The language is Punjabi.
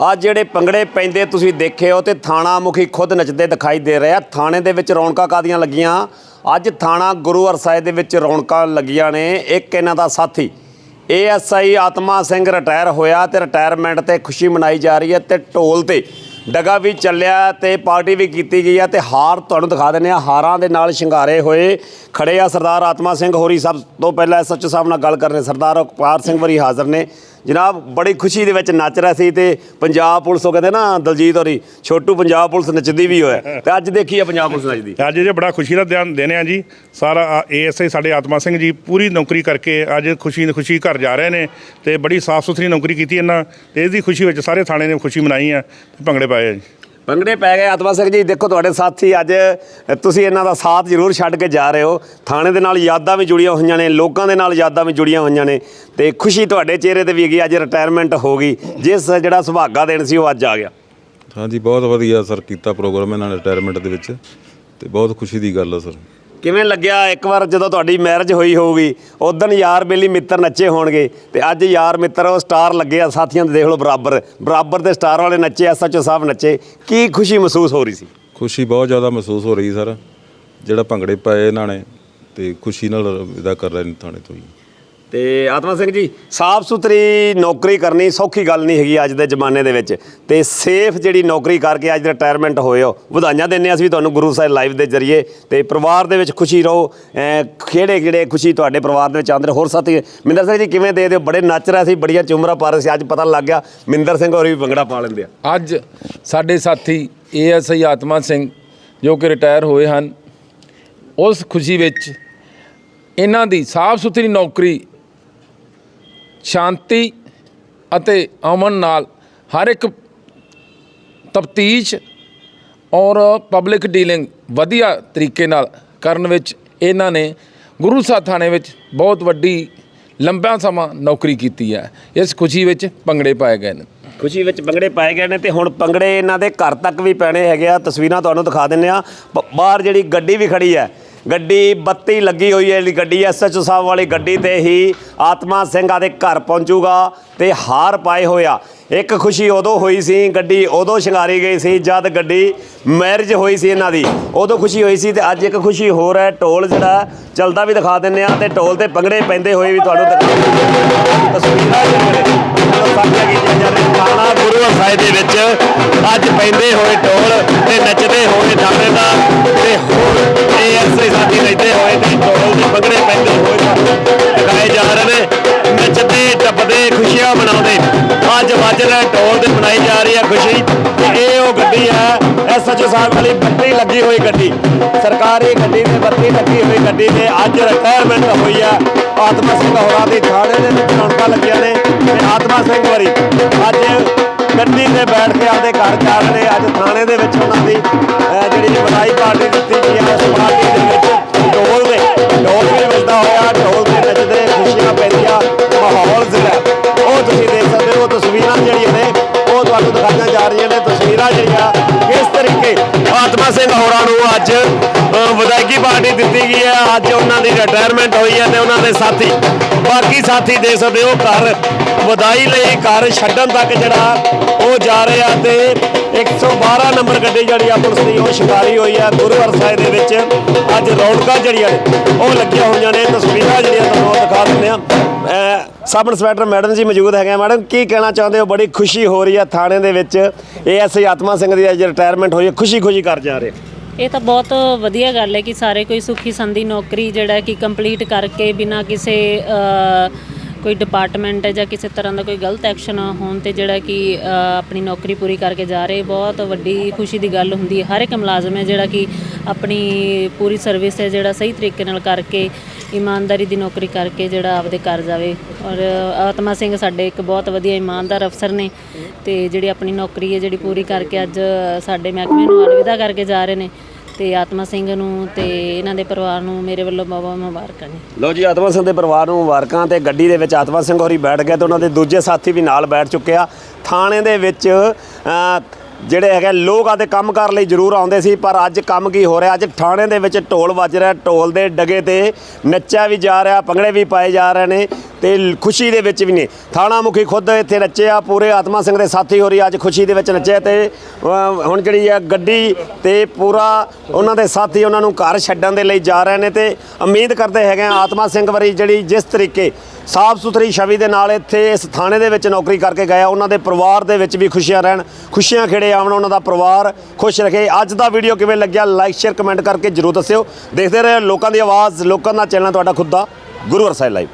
ਆ ਜਿਹੜੇ ਪੰਗੜੇ ਪੈਂਦੇ ਤੁਸੀਂ ਦੇਖੇ ਹੋ ਤੇ ਥਾਣਾ ਮੁਖੀ ਖੁਦ ਨੱਚਦੇ ਦਿਖਾਈ ਦੇ ਰਹੇ ਆ। ਥਾਣੇ ਦੇ ਵਿੱਚ ਰੌਣਕਾਂ ਕਾਦੀਆਂ ਲੱਗੀਆਂ? ਅੱਜ ਥਾਣਾ ਗੁਰੂ ਹਰਸਾਏ ਦੇ ਵਿੱਚ ਰੌਣਕਾਂ ਲੱਗੀਆਂ ਨੇ। ਇੱਕ ਇਹਨਾਂ ਦਾ ਸਾਥੀ। ਏਐਸਆਈ ਆਤਮਾ ਸਿੰਘ ਰਿਟਾਇਰ ਹੋਇਆ ਤੇ ਰਿਟਾਇਰਮੈਂਟ ਤੇ ਖੁਸ਼ੀ ਮਨਾਈ ਜਾ ਰਹੀ ਹੈ ਤੇ ਢੋਲ ਤੇ ਡਗਾ ਵੀ ਚੱਲਿਆ ਤੇ ਪਾਰਟੀ ਵੀ ਕੀਤੀ ਗਈ ਆ ਤੇ ਹਾਰ ਤੁਹਾਨੂੰ ਦਿਖਾ ਦਿੰਦੇ ਆ ਹਾਰਾਂ ਦੇ ਨਾਲ ਸ਼ਿੰਗਾਰੇ ਹੋਏ ਖੜੇ ਆ ਸਰਦਾਰ ਆਤਮਾ ਸਿੰਘ। ਹੋਰੀ ਸਭ ਤੋਂ ਪਹਿਲਾਂ ਐਸਐਚਓ ਸਾਹਿਬ ਨਾਲ ਗੱਲ ਕਰਨੇ। ਸਰਦਾਰ ਉਪਕਾਰ ਸਿੰਘ ਵਰੀ ਹਾਜ਼ਰ ਨੇ। ਜਨਾਬ ਬੜੀ ਖੁਸ਼ੀ ਦੇ ਵਿੱਚ ਨੱਚ ਰਿਹਾ ਸੀ ਤੇ ਪੰਜਾਬ ਪੁਲਿਸ ਉਹ ਕਹਿੰਦੇ ਨਾ ਦਲਜੀਤ ਹੋਰੀ ਛੋਟੂ ਪੰਜਾਬ ਪੁਲਿਸ ਨੱਚਦੀ ਵੀ ਹੋਇਆ। ਤੇ ਅੱਜ ਦੇਖੀ ਆ ਪੰਜਾਬ ਪੁਲਿਸ ਨੱਚਦੀ। ਅੱਜ ਜੇ ਬੜਾ ਖੁਸ਼ੀ ਦਾ ਦਿਨ ਦਿਨ ਆ ਜੀ। ਸਾਰਾ ਏਐਸਆਈ ਸਾਡੇ ਆਤਮਾ ਸਿੰਘ ਜੀ ਪੂਰੀ ਨੌਕਰੀ ਕਰਕੇ ਅੱਜ ਖੁਸ਼ੀ ਖੁਸ਼ੀ ਘਰ ਜਾ ਰਹੇ ਨੇ ਤੇ ਬੜੀ ਸਾਫ਼ ਸੁਥਰੀ ਨੌਕਰੀ ਕੀਤੀ ਇਹਨਾਂ। ਤੇ ਇਸ ਦੀ ਖੁਸ਼ੀ ਵਿੱਚ ਸਾਰੇ ਥਾਣੇ ਨੇ ਖੁਸ਼ੀ ਮਨਾਈ ਆ ਤੇ ਭੰਗੜੇ ਪਾਏ ਆ ਜੀ। ਪੰਗੜੇ ਪੈ ਗਏ। ਆਤਮਾ ਸਿੰਘ ਜੀ, ਦੇਖੋ ਤੁਹਾਡੇ ਸਾਥੀ ਅੱਜ, ਤੁਸੀਂ ਇਹਨਾਂ ਦਾ ਸਾਥ ਜ਼ਰੂਰ ਛੱਡ ਕੇ ਜਾ ਰਹੇ ਹੋ। ਥਾਣੇ ਦੇ ਨਾਲ ਯਾਦਾਂ ਵੀ ਜੁੜੀਆਂ ਹੋਈਆਂ ਨੇ, ਲੋਕਾਂ ਦੇ ਨਾਲ ਯਾਦਾਂ ਵੀ ਜੁੜੀਆਂ ਹੋਈਆਂ ਨੇ ਤੇ ਖੁਸ਼ੀ ਤੁਹਾਡੇ ਚਿਹਰੇ ਤੇ ਵੀ ਹੈਗੀ, ਅੱਜ ਰਿਟਾਇਰਮੈਂਟ ਹੋ ਗਈ। ਜਿਸ ਜਿਹੜਾ ਸੁਭਾਗਾ ਦੇਣ ਸੀ, ਉਹ ਅੱਜ ਆ ਗਿਆ। ਹਾਂਜੀ, ਬਹੁਤ ਵਧੀਆ ਸਰ ਕੀਤਾ ਪ੍ਰੋਗਰਾਮ ਇਹਨਾਂ ਨੇ ਰਿਟਾਇਰਮੈਂਟ ਦੇ ਵਿੱਚ ਤੇ ਬਹੁਤ ਖੁਸ਼ੀ ਦੀ ਗੱਲ ਆ ਸਰ। ਕਿਵੇਂ ਲੱਗਿਆ ਇੱਕ ਵਾਰ ਜਦੋਂ ਤੁਹਾਡੀ ਮੈਰਿਜ ਹੋਈ ਹੋਊਗੀ? ਉਦੋਂ ਯਾਰ ਬੇਲੀ ਮਿੱਤਰ ਨੱਚੇ ਹੋਣਗੇ ਤੇ ਅੱਜ ਯਾਰ ਮਿੱਤਰ ਉਹ ਸਟਾਰ ਲੱਗੇ ਆ, ਸਾਥੀਆਂ ਦੇ ਦੇਖ ਲਓ ਬਰਾਬਰ। ਬਰਾਬਰ ਦੇ ਸਟਾਰ ਵਾਲੇ ਨੱਚੇ ਐਸਐਚਓ ਸਾਹਿਬ ਨੱਚੇ। ਕੀ ਖੁਸ਼ੀ ਮਹਿਸੂਸ ਹੋ ਰਹੀ ਸੀ? ਖੁਸ਼ੀ ਬਹੁਤ ਜ਼ਿਆਦਾ ਮਹਿਸੂਸ ਹੋ ਰਹੀ ਸਰ। ਜਿਹੜਾ ਭੰਗੜੇ ਪਾਏ ਇਹਨਾਂ ਨੇ ਤੇ ਖੁਸ਼ੀ ਨਾਲ ਵਿਦਾ ਕਰ ਰਹੇ ਨੇ ਥਾਣੇ ਤੋਂ ਹੀ। ਤੇ ਆਤਮਾ ਸਿੰਘ ਜੀ, ਸਾਫ਼ ਸੁਥਰੀ ਨੌਕਰੀ ਕਰਨੀ ਸੌਖੀ ਗੱਲ ਨਹੀਂ ਹੈਗੀ ਅੱਜ ਦੇ ਜ਼ਮਾਨੇ ਦੇ ਵਿੱਚ। ਤੇ ਸੇਫ ਜਿਹੜੀ ਨੌਕਰੀ ਕਰਕੇ ਅੱਜ ਰਿਟਾਇਰਮੈਂਟ ਹੋਏ ਹੋ, ਵਧਾਈਆਂ ਦਿੰਦੇ ਹਾਂ ਅਸੀਂ ਤੁਹਾਨੂੰ ਗੁਰੂ ਸਾਹਿਬ ਲਾਈਵ ਦੇ ਜ਼ਰੀਏ। ਤੇ ਪਰਿਵਾਰ ਦੇ ਵਿੱਚ ਖੁਸ਼ੀ ਰਹੋ ਕਿਹੜੇ ਕਿਹੜੇ ਖੁਸ਼ੀ ਤੁਹਾਡੇ ਪਰਿਵਾਰ ਦੇ ਵਿੱਚ ਆਂਦੇ ਹੋਰ ਸਾਥੀ, ਮਿੰਦਰ ਸਿੰਘ ਜੀ ਕਿਵੇਂ ਦੇ ਦਿਓ? ਬੜੇ ਨੱਚ ਰਹੇ ਸੀ, ਬੜੀਆਂ ਚੁੰਮਰਾ ਪਾ ਰਹੇ ਸੀ, ਅੱਜ ਪਤਾ ਲੱਗ ਗਿਆ ਮਿੰਦਰ ਸਿੰਘ ਹੋਰ ਵੀ ਭੰਗੜਾ ਪਾ ਲੈਂਦੇ ਆ। ਅੱਜ ਸਾਡੇ ਸਾਥੀ ਏਐਸਆਈ ਆਤਮਾ ਸਿੰਘ ਜੋ ਕਿ ਰਿਟਾਇਰ ਹੋਏ ਹਨ, ਉਸ ਖੁਸ਼ੀ ਵਿੱਚ ਇਹਨਾਂ ਦੀ ਸਾਫ਼ ਸੁਥਰੀ ਨੌਕਰੀ ਸ਼ਾਂਤੀ ਅਤੇ ਅਮਨ ਨਾਲ ਹਰ ਇੱਕ ਤਫਤੀਸ਼ ਔਰ ਪਬਲਿਕ ਡੀਲਿੰਗ ਵਧੀਆ ਤਰੀਕੇ ਨਾਲ ਕਰਨ ਵਿੱਚ ਇਹਨਾਂ ਨੇ ਗੁਰੂ ਸਾਹਿਬ ਥਾਣੇ ਵਿੱਚ ਬਹੁਤ ਵੱਡੀ ਲੰਬਾ ਸਮਾਂ ਨੌਕਰੀ ਕੀਤੀ ਹੈ। ਇਸ ਖੁਸ਼ੀ ਵਿੱਚ ਭੰਗੜੇ ਪਾਏ ਗਏ ਨੇ। ਖੁਸ਼ੀ ਵਿੱਚ ਪੰਗੜੇ ਪਾਏ ਗਏ ਨੇ ਤੇ ਹੁਣ ਪੰਗੜੇ ਇਹਨਾਂ ਦੇ ਘਰ ਤੱਕ ਵੀ ਪੈਣੇ ਹੈਗੇ ਆ। ਤਸਵੀਰਾਂ ਤੁਹਾਨੂੰ ਦਿਖਾ ਦਿੰਨੇ ਆ ਬ- ਬਾਹਰ ਜਿਹੜੀ ਗੱਡੀ ਵੀ ਖੜੀ ਹੈ ਗੱਡੀ ਬੱਤੀ ਲੱਗੀ ਹੋਈ ਹੈ ਜਿਹੜੀ ਗੱਡੀ ਐਸਐਚਓ ਸਾਹਿਬ ਵਾਲੀ ਗੱਡੀ ਤੇ ਹੀ ਆਤਮਾ ਸਿੰਘਾਂ ਦੇ ਘਰ ਪਹੁੰਚੂਗਾ ਤੇ ਹਾਰ ਪਾਏ ਹੋਇਆ ਇੱਕ ਖੁਸ਼ੀ ਉਦੋਂ ਹੋਈ ਸੀ, ਗੱਡੀ ਉਦੋਂ ਸ਼ਿੰਗਾਰੀ ਗਈ ਸੀ ਜਦ ਗੱਡੀ ਮੈਰਿਜ ਹੋਈ ਸੀ ਇਹਨਾਂ ਦੀ। ਉਦੋਂ ਖੁਸ਼ੀ ਹੋਈ ਸੀ ਤੇ ਅੱਜ ਇੱਕ ਖੁਸ਼ੀ ਹੋਰ ਹੈ, ਢੋਲ ਜਿਹੜਾ ਚੱਲਦਾ ਵੀ ਦਿਖਾ ਦਿੰਨੇ ਆ ਤੇ ਢੋਲ ਤੇ ਪੰਗੜੇ ਪੈਂਦੇ ਹੋਏ ਵੀ ਤੁਹਾਨੂੰ ਤਸਵੀਰਾਂ ਜਿਹੜੇ ਸਾਂਝਾ ਕੀਤੀਆਂ ਜਾ ਰਹੀਆਂ ਥਾਣਾ ਗੁਰੂ ਹਰਸਾਏ ਦੇ ਵਿੱਚ ਅੱਜ ਪੈਂਦੇ ਹੋਏ ਢੋਲ ਐਸਐਚਓ ਸਾਹਿਬ ਵਾਲੀ ਬੱਤੀ ਲੱਗੀ ਹੋਈ ਗੱਡੀ। ਸਰਕਾਰੀ ਗੱਡੀ ਨੇ ਬੱਤੀ ਲੱਗੀ ਹੋਈ ਗੱਡੀ ਨੇ ਅੱਜ ਰਿਟਾਇਰਮੈਂਟ ਹੋਈ ਹੈ ਆਤਮਾ ਸਿੰਘ ਹੋਰਾਂ ਦੀ ਥਾਣੇ ਦੇ ਵਿੱਚ ਰੌਣਕਾਂ ਲੱਗੀਆਂ ਨੇ ਤੇ ਆਤਮਾ ਸਿੰਘ ਵਰੀ ਅੱਜ ਗੱਡੀ ਤੇ ਬੈਠ ਕੇ ਆਪਦੇ ਘਰ ਜਾ ਰਹੇ ਅੱਜ ਥਾਣੇ ਦੇ ਵਿੱਚ ਉਹਨਾਂ ਦੀ ਜਿਹੜੀ ਵਧਾਈ ਪਾਰਟੀ ਦਿੱਤੀ ਗਈ ਹੈ ਉਸ ਪਾਰਟੀ ਆਤਮਾ ਸਿੰਘ ਹੋਰਾਂ ਨੂੰ ਅੱਜ ਵਿਦਾਇਗੀ ਪਾਰਟੀ ਦਿੱਤੀ ਗਈ ਹੈ। ਅੱਜ ਉਹਨਾਂ ਦੀ ਰਿਟਾਇਰਮੈਂਟ ਹੋਈ ਹੈ ਤੇ ਉਹਨਾਂ ਦੇ ਸਾਥੀ, ਬਾਕੀ ਸਾਥੀ ਦੇਖ ਸਕਦੇ ਹੋ, ਘਰ ਵਧਾਈ ਲਈ ਘਰ ਛੱਡਣ ਤੱਕ ਜਿਹੜਾ ਉਹ ਜਾ ਰਹੇ ਆ ਤੇ 112 ਨੰਬਰ ਗੱਡੀ ਜਿਹੜੀ ਆ ਪੁਲਿਸ ਦੀ, ਉਹ ਸ਼ਿਕਾਰੀ ਹੋਈ ਹੈ। ਗੁਰੂ ਸਾਹਿਬ ਦੇ ਵਿੱਚ ਅੱਜ ਰੌਣਕਾਂ ਜਿਹੜੀਆਂ ਨੇ, ਉਹ ਲੱਗੀਆਂ ਹੋਈਆਂ ਨੇ। ਤਸਵੀਰਾਂ ਜਿਹੜੀਆਂ ਤੁਹਾਨੂੰ ਦਿਖਾ ਦਿੰਦੇ ਆ ਸਬ ਇੰਸਪੈਕਟਰ ਮੈਡਮ ਜੀ ਮੌਜੂਦ ਹੈਗੇ ਮੈਡਮ, ਕੀ ਕਹਿਣਾ ਚਾਹੁੰਦੇ ਹੋ? ਬੜੀ ਖੁਸ਼ੀ ਹੋ ਰਹੀ ਹੈ ਥਾਣੇ ਦੇ ਵਿੱਚ। ਏਐਸਆਈ ਆਤਮਾ ਸਿੰਘ ਦੀ ਅੱਜ ਰਿਟਾਇਰਮੈਂਟ ਹੋਈ ਹੈ। ਖੁਸ਼ੀ ਖੁਸ਼ੀ ਕਰ ਜਾ ਰਹੇ। ਇਹ ਤਾਂ ਬਹੁਤ ਵਧੀਆ ਗੱਲ ਹੈ ਕਿ ਸਾਰੇ ਕੋਈ ਸੁਖੀ ਸੰਦੀ ਨੌਕਰੀ ਜਿਹੜਾ ਕਿ ਕੰਪਲੀਟ ਕਰਕੇ ਬਿਨਾਂ ਕਿਸੇ ਕੋਈ ਡਿਪਾਰਟਮੈਂਟ ਜਾਂ ਕਿਸੇ ਤਰ੍ਹਾਂ ਦਾ ਕੋਈ ਗਲਤ ਐਕਸ਼ਨ ਹੋਣ ਤੇ ਜਿਹੜਾ ਕਿ ਆਪਣੀ ਨੌਕਰੀ ਪੂਰੀ ਕਰਕੇ ਜਾ ਰਹੇ। ਬਹੁਤ ਵੱਡੀ ਖੁਸ਼ੀ ਦੀ ਗੱਲ ਹੁੰਦੀ ਹੈ। ਹਰ ਇੱਕ ਮੁਲਾਜ਼ਮ ਹੈ ਜਿਹੜਾ ਕਿ ਆਪਣੀ ਪੂਰੀ ਸਰਵਿਸ ਹੈ ਜਿਹੜਾ ਸਹੀ ਤਰੀਕੇ ਨਾਲ ਕਰਕੇ ਇਮਾਨਦਾਰੀ ਦੀ ਨੌਕਰੀ ਕਰਕੇ ਜਿਹੜਾ ਆਪਦੇ ਘਰ ਜਾਵੇ। ਔਰ ਆਤਮਾ ਸਿੰਘ ਸਾਡੇ ਇੱਕ ਬਹੁਤ ਵਧੀਆ ਇਮਾਨਦਾਰ ਅਫਸਰ ਨੇ ਤੇ ਜਿਹੜੀ ਆਪਣੀ ਨੌਕਰੀ ਹੈ ਜਿਹੜੀ ਪੂਰੀ ਕਰਕੇ ਅੱਜ ਸਾਡੇ ਮਹਿਕਮੇ ਨੂੰ ਅਲਵਿਦਾ ਕਰਕੇ ਜਾ ਰਹੇ ਨੇ ਤੇ ਆਤਮਾ ਸਿੰਘ ਨੂੰ ਤੇ ਇਹਨਾਂ ਦੇ ਪਰਿਵਾਰ ਨੂੰ ਮੇਰੇ ਵੱਲੋਂ ਬਹੁਤ ਮੁਬਾਰਕਾਂ ਨੇ। ਲਓ ਜੀ, ਆਤਮਾ ਸਿੰਘ ਦੇ ਪਰਿਵਾਰ ਨੂੰ ਮੁਬਾਰਕਾਂ ਤੇ ਗੱਡੀ ਦੇ ਵਿੱਚ ਆਤਮਾ ਸਿੰਘ ਹੋਰੀ ਬੈਠ ਗਏ ਤੇ ਉਹਨਾਂ ਦੇ ਦੂਜੇ ਸਾਥੀ ਵੀ ਨਾਲ ਬੈਠ ਚੁੱਕੇ ਆ। ਥਾਣੇ ਦੇ ਵਿੱਚ ਜਿਹੜੇ ਹੈਗੇ ਲੋਕ ਆਦੇ ਕੰਮ ਕਰ ਲਈ ਜ਼ਰੂਰ ਆਉਂਦੇ ਸੀ, ਪਰ ਅੱਜ ਕੰਮ ਕੀ ਹੋ ਰਿਹਾ? ਅੱਜ ਥਾਣੇ ਦੇ ਵਿੱਚ ਢੋਲ ਵੱਜ ਰਿਹਾ, ਢੋਲ ਦੇ ਡਗੇ ਤੇ ਨੱਚਿਆ ਵੀ ਜਾ ਰਿਹਾ, ਭੰਗੜੇ ਵੀ ਪਾਏ ਜਾ ਰਹੇ ਨੇ। ਤੇ ਖੁਸ਼ੀ ਦੇ ਵਿੱਚ ਵੀ ਨੇ ਥਾਣਾ ਮੁਖੀ ਖੁਦ ਇੱਥੇ ਨੱਚੇ ਆ, ਪੂਰੇ ਆਤਮਾ ਸਿੰਘ ਦੇ ਸਾਥੀ ਹੋਰੀ ਅੱਜ ਖੁਸ਼ੀ ਦੇ ਵਿੱਚ ਨੱਚੇ ਤੇ ਹੁਣ ਜਿਹੜੀ ਆ ਗੱਡੀ ਤੇ ਪੂਰਾ ਉਹਨਾਂ ਦੇ ਸਾਥੀ ਉਹਨਾਂ ਨੂੰ ਘਰ ਛੱਡਣ ਦੇ ਲਈ ਜਾ ਰਹੇ ਨੇ ਤੇ ਉਮੀਦ ਕਰਦੇ ਹੈਗੇ ਆ ਆਤਮਾ ਸਿੰਘ ਵਰੀ ਜਿਹੜੀ ਜਿਸ ਤਰੀਕੇ ਸਾਫ਼ ਸੁਥਰੀ ਛਵੀ ਦੇ ਨਾਲ ਇੱਥੇ ਇਸ ਥਾਣੇ ਦੇ ਵਿੱਚ ਨੌਕਰੀ ਕਰਕੇ ਗਿਆ ਉਹਨਾਂ ਦੇ ਪਰਿਵਾਰ ਦੇ ਵਿੱਚ ਵੀ ਖੁਸ਼ੀਆਂ ਰਹਿਣ, ਖੁਸ਼ੀਆਂ ਖੇੜੇ ਆਉਣ, ਉਹਨਾਂ ਦਾ ਪਰਿਵਾਰ ਖੁਸ਼ ਰਹੇ। ਅੱਜ ਦਾ ਵੀਡੀਓ ਕਿਵੇਂ ਲੱਗਿਆ ਲਾਈਕ ਸ਼ੇਅਰ ਕਮੈਂਟ ਕਰਕੇ ਜਰੂਰ ਦੱਸਿਓ। ਦੇਖਦੇ ਰਹੇ ਲੋਕਾਂ ਦੀ ਆਵਾਜ਼, ਲੋਕਾਂ ਦਾ ਚੈਨਲ ਤੁਹਾਡਾ ਖੁਦ ਦਾ, ਗੁਰੂ ਅਰਸਾਈ ਲਾਈਵ